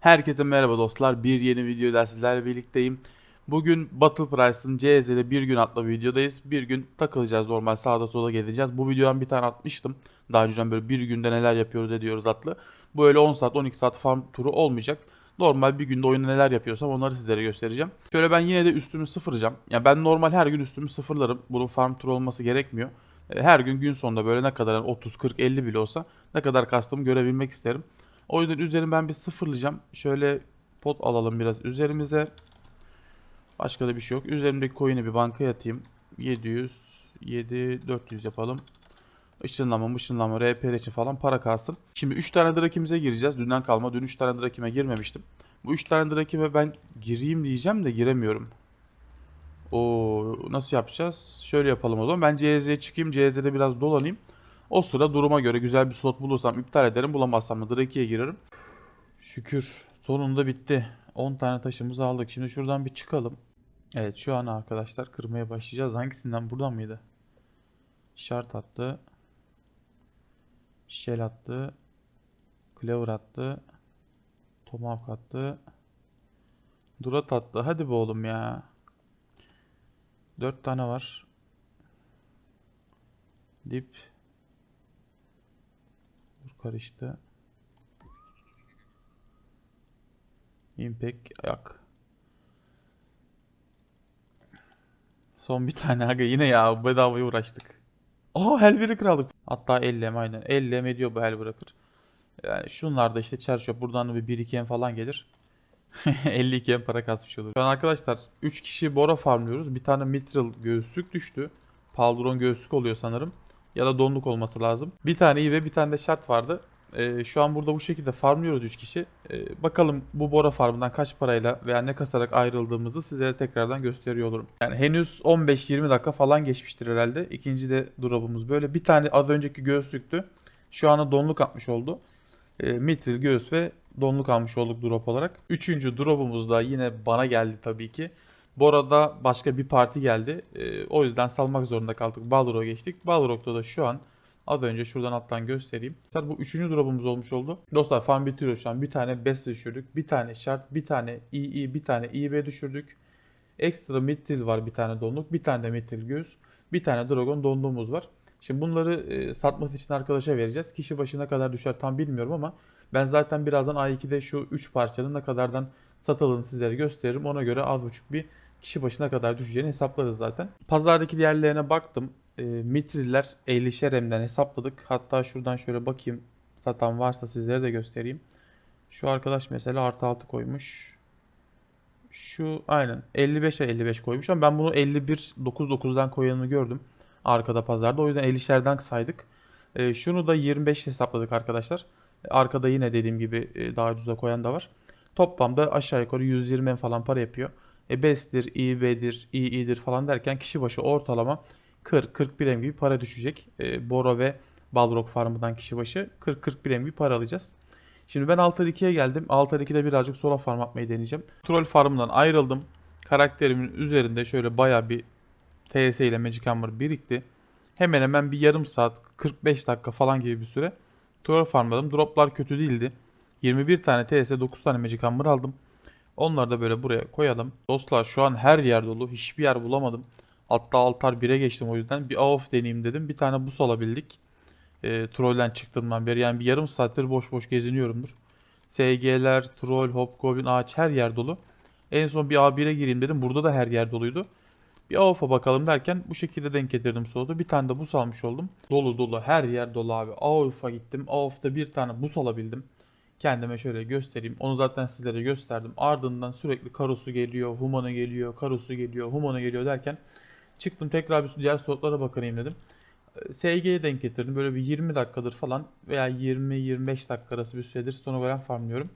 Herkese merhaba dostlar. Bir yeni videoda sizlerle birlikteyim. Bugün Battle Price'ın CZ'de bir gün adlı videodayız. Bir gün takılacağız normal sağda sola gezeceğiz. Bu videodan bir tane atmıştım. Daha önceden böyle bir günde neler yapıyoruz ediyoruz adlı. Bu öyle 10 saat 12 saat farm turu olmayacak. Normal bir günde oyunda neler yapıyorsam onları sizlere göstereceğim. Şöyle ben yine de üstümü sıfırlayacağım. Yani ben normal her gün üstümü sıfırlarım. Bunun farm turu olması gerekmiyor. E, Her gün gün sonunda böyle ne kadar yani 30, 40, 50 bile olsa ne kadar kastımı görebilmek isterim. O yüzden üzerimi ben bir sıfırlayacağım. Şöyle pot alalım biraz üzerimize. Başka da bir şey yok. Üzerimdeki coin'i bir bankaya atayım. 700, 7, 400 yapalım. Işınlama, ışınlama, RPR için falan para kalsın. Şimdi 3 tane drakimize gireceğiz. Dünden kalma. Dün 3 tane drakime girmemiştim. Bu 3 tane drakime ben gireyim diyeceğim de giremiyorum. O nasıl yapacağız? Şöyle yapalım o zaman. Ben CZ'ye çıkayım. CZ'de biraz dolanayım. O sıra duruma göre güzel bir slot bulursam iptal ederim. Bulamazsam da Draki'ye girerim. Şükür sonunda bitti. 10 tane taşımızı aldık. Şimdi şuradan bir çıkalım. Evet şu an arkadaşlar kırmaya başlayacağız. Hangisinden buradan mıydı? Şart attı. Shell attı. Clever attı. Tomahawk attı. Durat attı. Hadi be oğlum ya. 4 tane var. Dip. Karıştı. Impact ayak. Son bir tane aga yine ya bedavaya uğraştık. Aa Hellbreaker aldık. Hatta 50 em aynen. 50 em ediyor bu Hellbreaker. Yani şunlar da işte çarşaf buradan da bir 1-2 em falan gelir. 52 em para kasmış olur. Şu an arkadaşlar 3 kişi Bora farmlıyoruz. Bir tane Mithril göğüslük düştü. Paldron göğüslük oluyor sanırım. Ya da donluk olması lazım. Bir tane iyi ve bir tane de şart vardı. Ee, şu an burada bu şekilde farmlıyoruz 3 kişi. Ee, bakalım bu Bora farmından kaç parayla veya ne kasarak ayrıldığımızı sizlere tekrardan gösteriyor olurum. Yani henüz 15-20 dakika falan geçmiştir herhalde. İkinci de drop'umuz böyle. Bir tane az önceki göğüslüktü. Şu anda donluk atmış oldu. Ee, Mithril göğüs ve donluk almış olduk drop olarak. Üçüncü drop'umuz da yine bana geldi tabii ki. Bora'da başka bir parti geldi. Ee, o yüzden salmak zorunda kaldık. Balrog'a geçtik. Balrog'da da şu an az önce şuradan alttan göstereyim. Zaten bu üçüncü drop'umuz olmuş oldu. Dostlar farm bitiriyor şu an. Bir tane best düşürdük. Bir tane şart, bir tane II, bir tane IB düşürdük. Ekstra mithril var bir tane donluk. Bir tane de mithril göğüs. Bir tane dragon donluğumuz var. Şimdi bunları e, satması için arkadaşa vereceğiz. Kişi başına kadar düşer tam bilmiyorum ama ben zaten birazdan A2'de şu 3 parçanın ne kadardan satıldığını sizlere gösteririm. Ona göre az buçuk bir kişi başına kadar düşeceğini hesaplarız zaten. Pazardaki diğerlerine baktım. E, mitriller 50'şer emden hesapladık. Hatta şuradan şöyle bakayım satan varsa sizlere de göstereyim. Şu arkadaş mesela artı 6 koymuş. Şu aynen 55'e 55 koymuş ama ben bunu 51 99'dan koyanını gördüm. Arkada pazarda. O yüzden 50'şerden saydık. E, şunu da 25 hesapladık arkadaşlar. Arkada yine dediğim gibi e, daha ucuza koyan da var. Toplamda aşağı yukarı 120 falan para yapıyor. E Best'tir, İB'dir, İİ'dir falan derken kişi başı ortalama 40-41 em gibi para düşecek. E, Boro ve Balrog farmından kişi başı 40-41 em gibi para alacağız. Şimdi ben Altar 2'ye geldim. Altar 2'de birazcık solo farm atmayı deneyeceğim. Troll farmından ayrıldım. Karakterimin üzerinde şöyle baya bir TS ile Magic Hammer birikti. Hemen hemen bir yarım saat 45 dakika falan gibi bir süre Troll farmladım. Droplar kötü değildi. 21 tane TS 9 tane Magic Hammer aldım. Onları da böyle buraya koyalım. Dostlar şu an her yer dolu. Hiçbir yer bulamadım. Hatta altar 1'e geçtim o yüzden. Bir AOF deneyeyim dedim. Bir tane bus alabildik. E, trollden çıktığımdan beri. Yani bir yarım saattir boş boş geziniyorumdur. SG'ler, troll, hobgoblin, ağaç her yer dolu. En son bir A1'e gireyim dedim. Burada da her yer doluydu. Bir AOF'a bakalım derken bu şekilde denk getirdim soğudu. Bir tane de bus almış oldum. Dolu dolu her yer dolu abi. AOF'a gittim. AOF'ta bir tane bus alabildim. Kendime şöyle göstereyim. Onu zaten sizlere gösterdim. Ardından sürekli karosu geliyor, humana geliyor, karosu geliyor, humana geliyor derken çıktım tekrar bir diğer slotlara bakayım dedim. SG'ye denk getirdim. Böyle bir 20 dakikadır falan veya 20-25 dakika arası bir süredir Stonogoran farmlıyorum.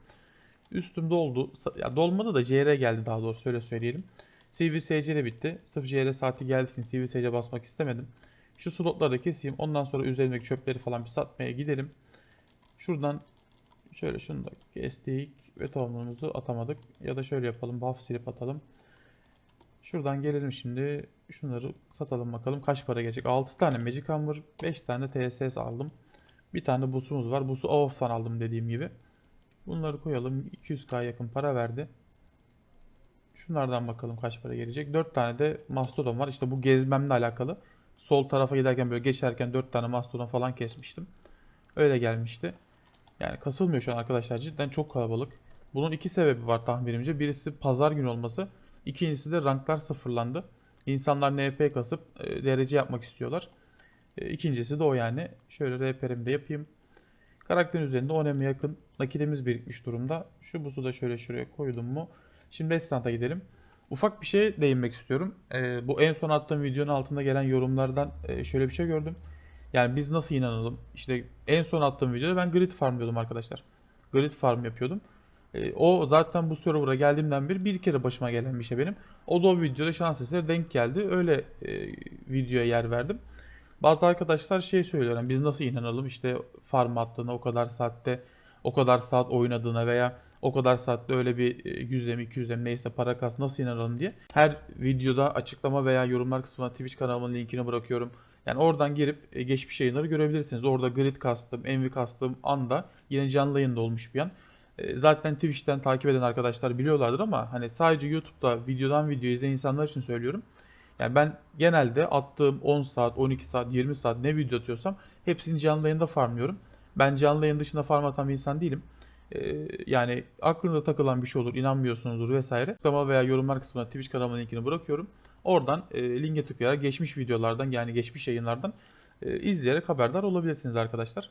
Üstüm doldu. Ya dolmadı da CR geldi daha doğrusu öyle söyleyelim. CVSC de bitti. Sırf CR saati geldiği için CVSC basmak istemedim. Şu slotları da keseyim. Ondan sonra üzerimdeki çöpleri falan bir satmaya gidelim. Şuradan şöyle şunu da kestik ve tohumumuzu atamadık. Ya da şöyle yapalım. Buff silip atalım. Şuradan gelelim şimdi. Şunları satalım bakalım kaç para gelecek. 6 tane Magic Hammer, 5 tane TSS aldım. Bir tane busumuz var. Busu AOF'tan aldım dediğim gibi. Bunları koyalım. 200k yakın para verdi. Şunlardan bakalım kaç para gelecek. 4 tane de mastodon var. İşte bu gezmemle alakalı. Sol tarafa giderken böyle geçerken 4 tane mastodon falan kesmiştim. Öyle gelmişti. Yani kasılmıyor şu an arkadaşlar. Cidden çok kalabalık. Bunun iki sebebi var tahminimce. Birisi pazar günü olması. İkincisi de ranklar sıfırlandı. İnsanlar NP kasıp e, derece yapmak istiyorlar. E, İkincisi de o yani. Şöyle RPR'imi de yapayım. Karakterin üzerinde 10 yakın nakitimiz birikmiş durumda. Şu buzu da şöyle şuraya koydum mu. Şimdi Estant'a gidelim. Ufak bir şeye değinmek istiyorum. Ee, bu en son attığım videonun altında gelen yorumlardan e, şöyle bir şey gördüm. Yani biz nasıl inanalım? İşte en son attığım videoda ben grid farmlıyordum arkadaşlar. Grid farm yapıyordum. Ee, o zaten bu server'a geldiğimden beri bir kere başıma gelen bir şey benim. O da o videoda şans eseri denk geldi. Öyle e, videoya yer verdim. Bazı arkadaşlar şey söylüyor. yani biz nasıl inanalım işte farm attığına o kadar saatte o kadar saat oynadığına veya o kadar saatte öyle bir e, 100'e mi 200'e mi neyse para kas nasıl inanalım diye. Her videoda açıklama veya yorumlar kısmına Twitch kanalımın linkini bırakıyorum. Yani oradan girip e, geçmiş yayınları görebilirsiniz. Orada grid kastım, envy kastım anda yine canlı yayında olmuş bir an. E, Zaten Twitch'ten takip eden arkadaşlar biliyorlardır ama hani sadece YouTube'da videodan video izleyen insanlar için söylüyorum. Yani ben genelde attığım 10 saat, 12 saat, 20 saat ne video atıyorsam hepsini canlı yayında farmlıyorum. Ben canlı yayın dışında farm atan bir insan değilim. Ee, yani aklınıza takılan bir şey olur, inanmıyorsunuzdur vesaire. Açıklama veya yorumlar kısmına Twitch kanalımın linkini bırakıyorum. Oradan e, linke tıklayarak geçmiş videolardan yani geçmiş yayınlardan e, izleyerek haberdar olabilirsiniz arkadaşlar.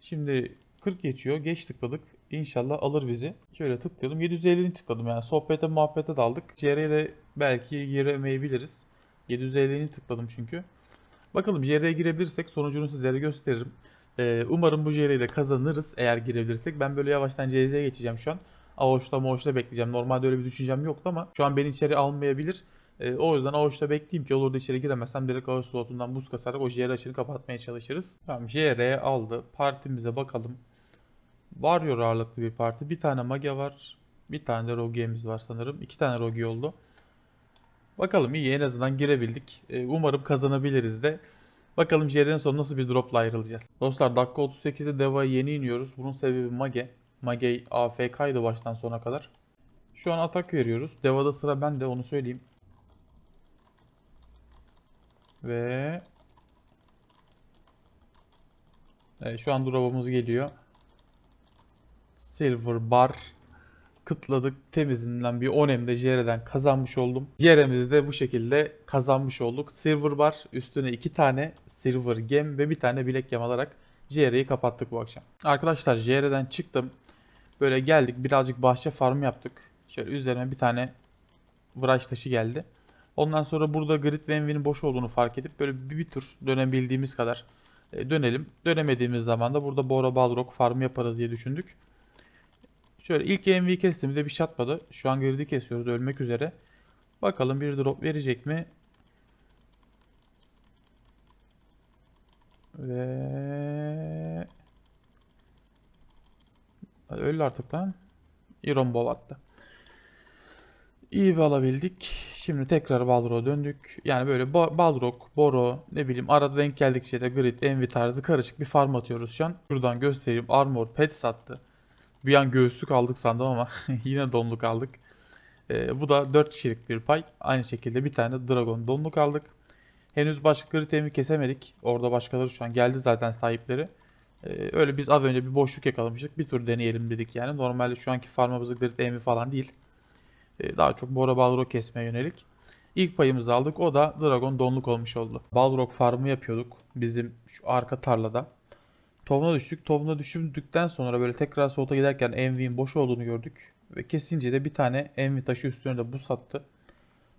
Şimdi 40 geçiyor. Geç tıkladık. İnşallah alır bizi. Şöyle tıkladım. 750'ni tıkladım yani. Sohbete muhabbete daldık. CR'ye de belki giremeyebiliriz. 750'ni tıkladım çünkü. Bakalım JR'ye girebilirsek sonucunu sizlere gösteririm. Ee, umarım bu JR'yi de kazanırız eğer girebilirsek. Ben böyle yavaştan CZ'ye geçeceğim şu an. Avoş'ta Moğuş'ta bekleyeceğim. Normalde öyle bir düşüncem yoktu ama şu an beni içeri almayabilir. Ee, o yüzden Avoş'ta bekleyeyim ki olur da içeri giremezsem direkt Avoş slotundan buz kasarak o JR açını kapatmaya çalışırız. Tamam JR aldı. Partimize bakalım. Warrior ağırlıklı bir parti. Bir tane Mage var. Bir tane de Rogue'miz var sanırım. İki tane Rogue oldu. Bakalım iyi en azından girebildik. Ee, umarım kazanabiliriz de. Bakalım JR'nin sonu nasıl bir dropla ayrılacağız. Dostlar dakika 38'de Deva'ya yeni iniyoruz. Bunun sebebi Mage. Mage AFK'ydı baştan sona kadar. Şu an atak veriyoruz. Deva'da sıra bende onu söyleyeyim. Ve Evet, şu an drop'umuz geliyor. Silver bar kıtladık. Temizinden bir 10 M'de JR'den kazanmış oldum. JR'mizi de bu şekilde kazanmış olduk. Silver bar üstüne 2 tane silver gem ve bir tane bilek gem alarak JR'yi kapattık bu akşam. Arkadaşlar JR'den çıktım. Böyle geldik birazcık bahçe farm yaptık. Şöyle üzerime bir tane Vıraç taşı geldi. Ondan sonra burada grid ve envy'nin boş olduğunu fark edip böyle bir, bir tur dönebildiğimiz kadar e, dönelim. Dönemediğimiz zaman da burada Bora Balrog farm yaparız diye düşündük. Şöyle ilk MV kestiğimizde bir şatmadı. Şu an grid'i kesiyoruz ölmek üzere. Bakalım bir drop verecek mi? Ve Hadi öl artık lan. Iron Ball attı. İyi bir alabildik. Şimdi tekrar Balrog'a döndük. Yani böyle Ba- Balrog, Boro, ne bileyim arada denk geldikçe de Grid, Envy tarzı karışık bir farm atıyoruz şu an. Şuradan göstereyim. Armor, Pet sattı. Bir an göğüslük aldık sandım ama yine donluk aldık. Ee, bu da 4 kişilik bir pay. Aynı şekilde bir tane Dragon donluk aldık. Henüz başka Grid Envy kesemedik. Orada başkaları şu an geldi zaten sahipleri. Ee, öyle biz az önce bir boşluk yakalamıştık. Bir tur deneyelim dedik yani. Normalde şu anki farmımızı Grid Envy falan değil. Ee, daha çok Bora Balrog kesmeye yönelik. İlk payımızı aldık. O da Dragon donluk olmuş oldu. Balrog farmı yapıyorduk. Bizim şu arka tarlada. Tovuna düştük. Tovuna düşürdükten sonra böyle tekrar solta giderken Envy'in boş olduğunu gördük. Ve kesince de bir tane Envy taşı üstüne de buz attı.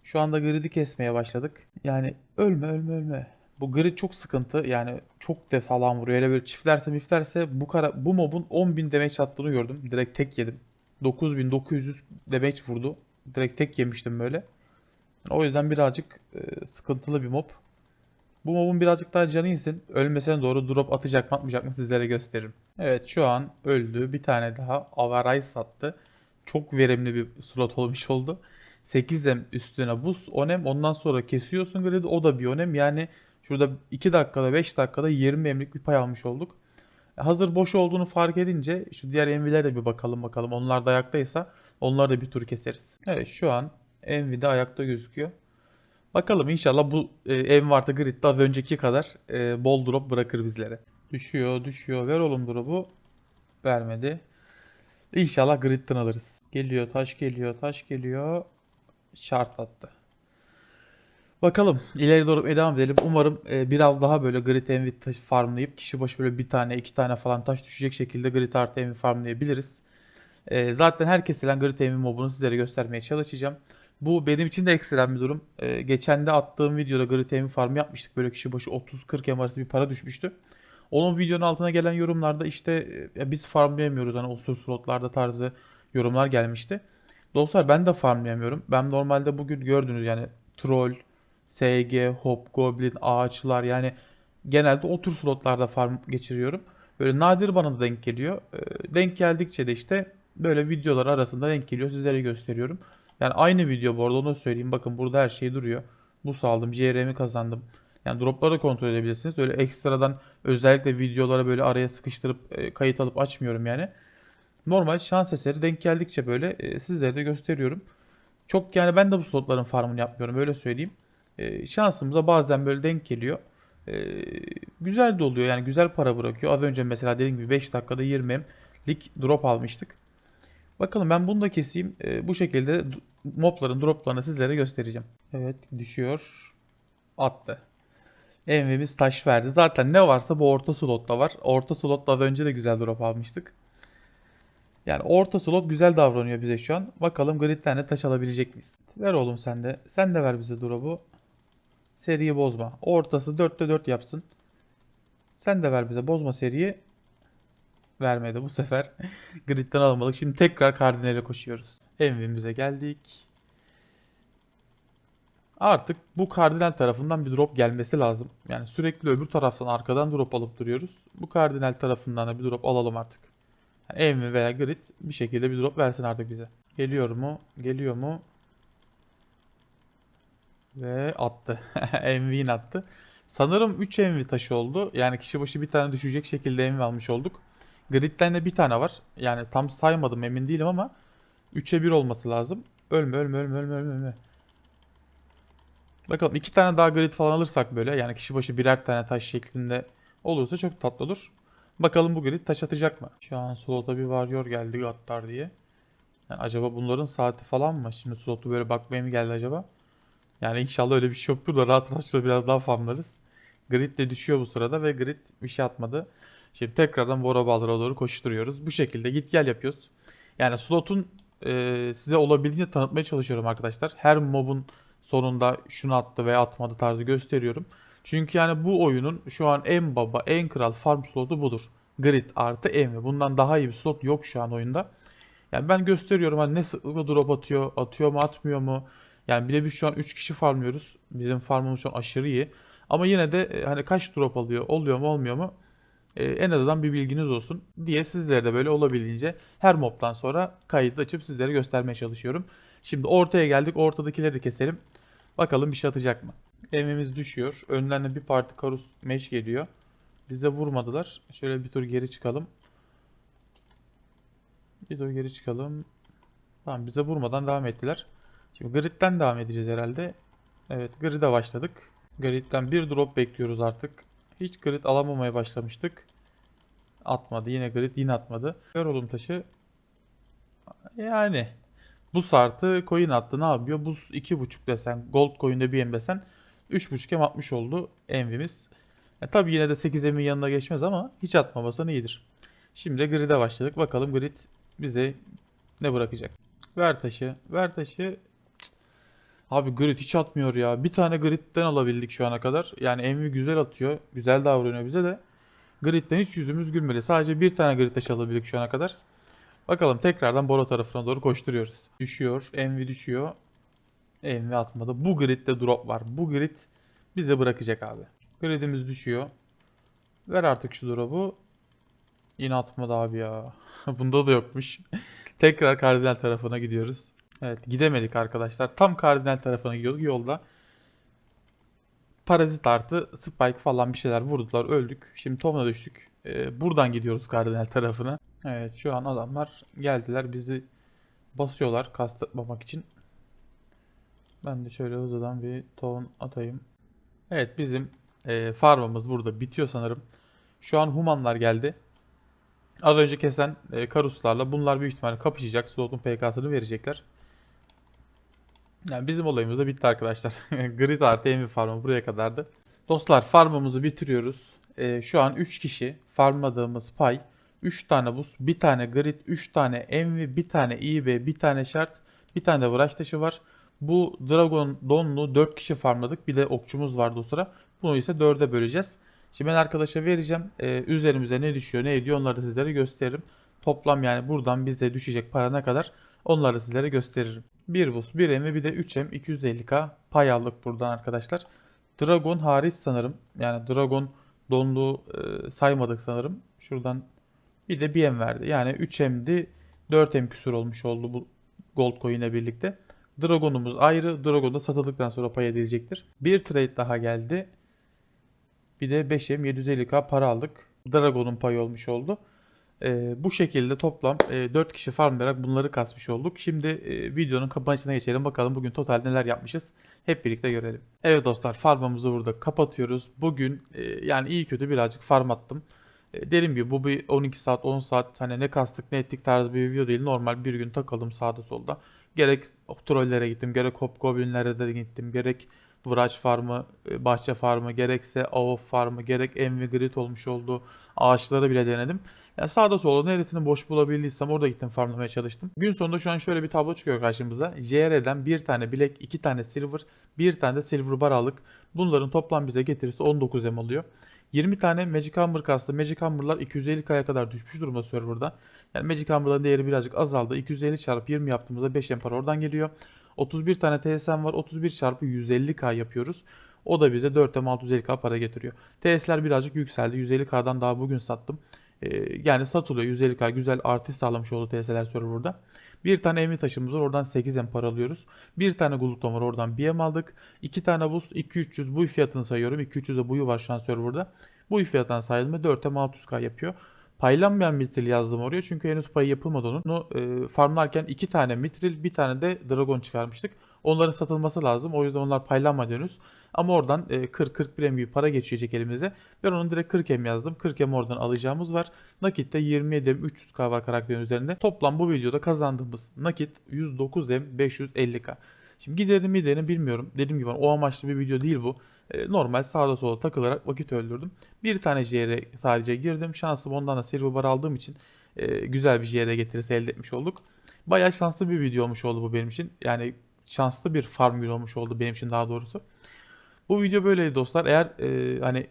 Şu anda grid'i kesmeye başladık. Yani ölme ölme ölme. Bu grid çok sıkıntı. Yani çok def falan vuruyor. Hele böyle çiftlerse miflerse bu, kara, bu mobun 10.000 damage attığını gördüm. Direkt tek yedim. 9900 damage vurdu. Direkt tek yemiştim böyle. O yüzden birazcık e, sıkıntılı bir mob. Bu mobun birazcık daha canı insin. Ölmesine doğru drop atacak mı atmayacak mı sizlere gösteririm. Evet şu an öldü. Bir tane daha Avaray sattı. Çok verimli bir slot olmuş oldu. 8M üstüne buz 10M ondan sonra kesiyorsun grid'i o da bir 10M. Yani şurada 2 dakikada 5 dakikada 20 emlik bir pay almış olduk. Hazır boş olduğunu fark edince şu diğer envilere bir bakalım bakalım. Onlar da ayaktaysa onları da bir tur keseriz. Evet şu an envi de ayakta gözüküyor. Bakalım inşallah bu e, Envarta Grid'de az önceki kadar e, bol drop bırakır bizlere. Düşüyor düşüyor ver oğlum drop'u. Vermedi. İnşallah Grid'den alırız. Geliyor taş geliyor taş geliyor. Şart attı. Bakalım ileri doğru devam edelim. Umarım e, biraz daha böyle grid envy farmlayıp kişi başı böyle bir tane iki tane falan taş düşecek şekilde grid artı envy farmlayabiliriz. E, zaten her kesilen grid envy mobunu sizlere göstermeye çalışacağım. Bu benim için de ekstrem bir durum. E, geçen de attığım videoda grid envy farm yapmıştık. Böyle kişi başı 30-40 em arası bir para düşmüştü. Onun videonun altına gelen yorumlarda işte ya biz farmlayamıyoruz hani osur slotlarda tarzı yorumlar gelmişti. Dostlar ben de farmlayamıyorum. Ben normalde bugün gördünüz yani troll, SG, Hop, Goblin, ağaçlar yani genelde o tür slotlarda farm geçiriyorum. Böyle nadir bana da denk geliyor. Ee, Denk geldikçe de işte böyle videolar arasında denk geliyor. Sizlere gösteriyorum. Yani aynı video bu arada onu söyleyeyim. Bakın burada her şey duruyor. Bu saldım. JRM'i kazandım. Yani dropları kontrol edebilirsiniz. Öyle ekstradan özellikle videolara böyle araya sıkıştırıp e, kayıt alıp açmıyorum yani. Normal şans eseri denk geldikçe böyle e, sizlere de gösteriyorum. Çok yani ben de bu slotların farmını yapmıyorum öyle söyleyeyim. E, şansımıza bazen böyle denk geliyor. E, güzel de oluyor yani güzel para bırakıyor. Az önce mesela dediğim gibi 5 dakikada 20 lik drop almıştık. Bakalım ben bunu da keseyim. E, bu şekilde mobların droplarını sizlere göstereceğim. Evet düşüyor. Attı. Envimiz taş verdi. Zaten ne varsa bu orta slotta var. Orta slotta az önce de güzel drop almıştık. Yani orta slot güzel davranıyor bize şu an. Bakalım gridden de taş alabilecek miyiz? Ver oğlum sen de. Sen de ver bize drop'u. Seriyi bozma. Ortası 4'te 4 yapsın. Sen de ver bize. Bozma seriyi. Vermedi bu sefer. Gridden almadık. Şimdi tekrar kardinale koşuyoruz. Envimize geldik. Artık bu kardinal tarafından bir drop gelmesi lazım. Yani sürekli öbür taraftan arkadan drop alıp duruyoruz. Bu kardinal tarafından da bir drop alalım artık. Yani Envy veya Grid bir şekilde bir drop versin artık bize. Geliyor mu? Geliyor mu? Ve attı. Envy'in attı. Sanırım 3 Envy taşı oldu. Yani kişi başı bir tane düşecek şekilde Envy almış olduk. Grid'den de bir tane var. Yani tam saymadım emin değilim ama 3'e 1 olması lazım. Ölme ölme ölme ölme ölme. ölme. Bakalım iki tane daha grid falan alırsak böyle yani kişi başı birer tane taş şeklinde olursa çok tatlı olur. Bakalım bu grid taş atacak mı? Şu an slota bir varıyor geldi atlar diye. Yani acaba bunların saati falan mı? Şimdi slotu böyle bakmaya mı geldi acaba? Yani inşallah öyle bir şey yoktur da rahat rahat biraz daha farmlarız. Grid de düşüyor bu sırada ve grid bir şey atmadı. Şimdi tekrardan Bora Baldır'a doğru koşturuyoruz. Bu şekilde git gel yapıyoruz. Yani slotun e, size olabildiğince tanıtmaya çalışıyorum arkadaşlar. Her mobun sonunda şunu attı veya atmadı tarzı gösteriyorum. Çünkü yani bu oyunun şu an en baba, en kral farm slotu budur. Grid artı Envy. Bundan daha iyi bir slot yok şu an oyunda. Yani ben gösteriyorum hani ne sıklıkla drop atıyor, atıyor mu atmıyor mu? Yani bile biz şu an 3 kişi farmlıyoruz. Bizim farmımız şu an aşırı iyi. Ama yine de e, hani kaç drop alıyor, oluyor mu olmuyor mu? E, en azından bir bilginiz olsun diye sizlere de böyle olabildiğince her mobdan sonra kaydı açıp sizlere göstermeye çalışıyorum. Şimdi ortaya geldik. Ortadakileri de keselim. Bakalım bir şey atacak mı? Evimiz düşüyor. Önden de bir parti karus meş geliyor. Bize vurmadılar. Şöyle bir tur geri çıkalım. Bir tur geri çıkalım. Tamam bize vurmadan devam ettiler. Şimdi gridden devam edeceğiz herhalde. Evet grid'e başladık. Grid'den bir drop bekliyoruz artık. Hiç grid alamamaya başlamıştık. Atmadı. Yine grid yine atmadı. Ver oğlum taşı. Yani bu sartı coin attı ne yapıyor? Buz 2.5 desen gold coin'de bir em desen 3.5 em atmış oldu envimiz. E, tabii yine de 8 emin yanına geçmez ama hiç atmamasın iyidir. Şimdi de grid'e başladık. Bakalım grid bize ne bırakacak. Ver taşı. Ver taşı. Abi grid hiç atmıyor ya. Bir tane grid'den alabildik şu ana kadar. Yani envi güzel atıyor. Güzel davranıyor bize de. Grid'den hiç yüzümüz gülmedi. Sadece bir tane grid taşı alabildik şu ana kadar. Bakalım tekrardan Bora tarafına doğru koşturuyoruz. Düşüyor. Envy düşüyor. Envy atmadı. Bu gridde drop var. Bu grid bize bırakacak abi. Gridimiz düşüyor. Ver artık şu drop'u. Yine atmadı abi ya. Bunda da yokmuş. Tekrar kardinal tarafına gidiyoruz. Evet gidemedik arkadaşlar. Tam kardinal tarafına gidiyorduk yolda. Parazit artı spike falan bir şeyler vurdular öldük. Şimdi Tom'la düştük. e, buradan gidiyoruz kardinal tarafına. Evet şu an adamlar geldiler bizi basıyorlar kastırmamak için. Ben de şöyle hızlıdan bir ton atayım. Evet bizim e, farmımız burada bitiyor sanırım. Şu an humanlar geldi. Az önce kesen e, karuslarla bunlar büyük ihtimalle kapışacak. Slot'un PK'sını verecekler. Yani bizim olayımız da bitti arkadaşlar. Grid artı Envy farmı buraya kadardı. Dostlar farmımızı bitiriyoruz. E, şu an 3 kişi farmladığımız pay 3 tane buz, 1 tane grid, 3 tane envy, 1 tane IB, 1 tane şart, 1 tane de vıraç taşı var. Bu Dragon Donlu 4 kişi farmladık. Bir de okçumuz vardı o sıra. Bunu ise 4'e böleceğiz. Şimdi ben arkadaşa vereceğim. Ee, üzerimize ne düşüyor ne ediyor onları da sizlere gösteririm. Toplam yani buradan bize düşecek para ne kadar onları da sizlere gösteririm. 1 buz, 1 em ve bir de 3 em 250k pay aldık buradan arkadaşlar. Dragon hariç sanırım. Yani Dragon donlu e, saymadık sanırım. Şuradan bir de 1 em verdi. Yani 3 emdi 4 em küsur olmuş oldu bu gold coin birlikte. Dragon'umuz ayrı. Dragon da satıldıktan sonra pay edilecektir. Bir trade daha geldi. Bir de 5M 750k para aldık. Dragon'un payı olmuş oldu. Ee, bu şekilde toplam e, 4 kişi farmlayarak bunları kasmış olduk. Şimdi e, videonun kapanışına geçelim. Bakalım bugün total neler yapmışız. Hep birlikte görelim. Evet dostlar farmımızı burada kapatıyoruz. Bugün e, yani iyi kötü birazcık farm attım. E, dediğim gibi bu bir 12 saat 10 saat hani ne kastık ne ettik tarzı bir video değil. Normal bir gün takalım sağda solda. Gerek trollere gittim, gerek hobgoblinlere de gittim, gerek Vıraç farmı, e, bahçe farmı, gerekse Avov farmı, gerek Envy Grid olmuş oldu. Ağaçları bile denedim. Yani sağda solda neresini boş bulabildiysem orada gittim farmlamaya çalıştım. Gün sonunda şu an şöyle bir tablo çıkıyor karşımıza. JR'den bir tane bilek, iki tane silver, bir tane de silver bar aldık. Bunların toplam bize getirisi 19 em oluyor. 20 tane Magic Hammer kastı. Magic Hammer'lar 250k'ya kadar düşmüş durumda serverda. Yani Magic Hammer'ların değeri birazcık azaldı. 250 çarpı 20 yaptığımızda 5 empar oradan geliyor. 31 tane TSM var. 31 çarpı 150k yapıyoruz. O da bize 4 m 650k para getiriyor. TS'ler birazcık yükseldi. 150k'dan daha bugün sattım. Ee, yani satılıyor 150k güzel artış sağlamış oldu TS'ler serverda. Bir tane emri taşımız var oradan 8 em para alıyoruz. Bir tane gulukton var oradan 1 em aldık. 2 tane buz 2-300 bu fiyatını sayıyorum. 2-300'de buyu var şu an serverda. Bu fiyattan sayılma 4 em 600k yapıyor. Paylanmayan mitril yazdım oraya çünkü henüz payı yapılmadı onun. E, farmlarken iki tane mitril bir tane de dragon çıkarmıştık. Onların satılması lazım. O yüzden onlar paylanmadı henüz. Ama oradan e, 40-41 em gibi para geçecek elimize. Ben onu direkt 40 em yazdım. 40 em oradan alacağımız var. Nakitte 27 em 300k var karakterin üzerinde. Toplam bu videoda kazandığımız nakit 109 em 550k. Şimdi giderim giderim bilmiyorum. Dediğim gibi o amaçlı bir video değil bu. E, normal sağda solda takılarak vakit öldürdüm. Bir tane JR'e sadece girdim. Şansım ondan da silver bar aldığım için e, güzel bir JR getirisi elde etmiş olduk. Bayağı şanslı bir video olmuş oldu bu benim için. Yani şanslı bir farm günü olmuş oldu benim için daha doğrusu. Bu video böyleydi dostlar. Eğer e, hani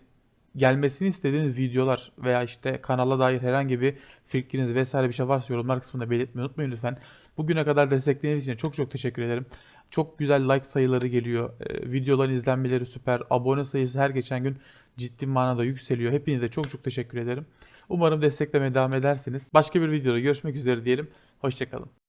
gelmesini istediğiniz videolar veya işte kanala dair herhangi bir fikriniz vesaire bir şey varsa yorumlar kısmında belirtmeyi unutmayın lütfen. Bugüne kadar desteklediğiniz için çok çok teşekkür ederim. Çok güzel like sayıları geliyor. E, videoların izlenmeleri süper. Abone sayısı her geçen gün ciddi manada yükseliyor. Hepinize çok çok teşekkür ederim. Umarım desteklemeye devam edersiniz. Başka bir videoda görüşmek üzere diyelim. Hoşçakalın.